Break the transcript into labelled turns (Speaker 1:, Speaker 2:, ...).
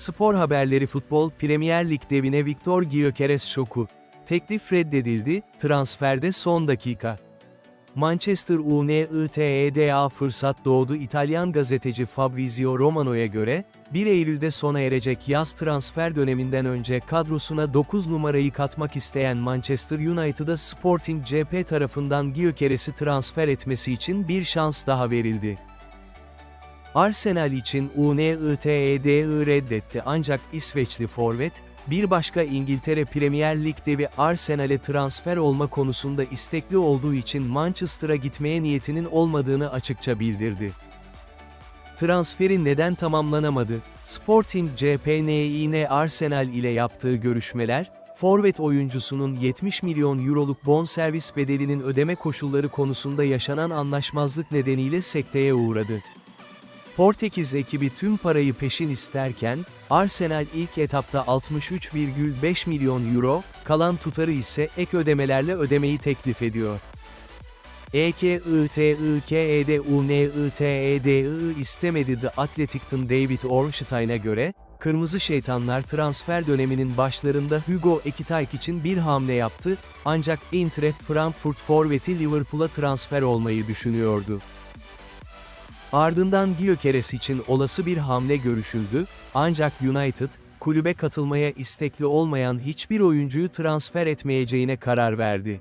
Speaker 1: Spor haberleri Futbol Premier Lig devine Victor Gyökeres şoku. Teklif reddedildi, transferde son dakika. Manchester United'a fırsat doğdu İtalyan gazeteci Fabrizio Romano'ya göre, 1 Eylül'de sona erecek yaz transfer döneminden önce kadrosuna 9 numarayı katmak isteyen Manchester United'a Sporting CP tarafından Gyökeres'i transfer etmesi için bir şans daha verildi. Arsenal için UNITED'i reddetti ancak İsveçli forvet, bir başka İngiltere Premier Lig devi Arsenal'e transfer olma konusunda istekli olduğu için Manchester'a gitmeye niyetinin olmadığını açıkça bildirdi. Transferi neden tamamlanamadı? Sporting CPNİ'ne Arsenal ile yaptığı görüşmeler, forvet oyuncusunun 70 milyon euroluk bonservis bedelinin ödeme koşulları konusunda yaşanan anlaşmazlık nedeniyle sekteye uğradı. Portekiz ekibi tüm parayı peşin isterken, Arsenal ilk etapta 63,5 milyon euro, kalan tutarı ise ek ödemelerle ödemeyi teklif ediyor. E EKITIKEDUNITEDI istemedi The Athletic'ten David Ornstein'a göre, Kırmızı Şeytanlar transfer döneminin başlarında Hugo Ekitike için bir hamle yaptı, ancak Eintracht Frankfurt forveti Liverpool'a transfer olmayı düşünüyordu. Ardından Gyökeres için olası bir hamle görüşüldü, ancak United, kulübe katılmaya istekli olmayan hiçbir oyuncuyu transfer etmeyeceğine karar verdi.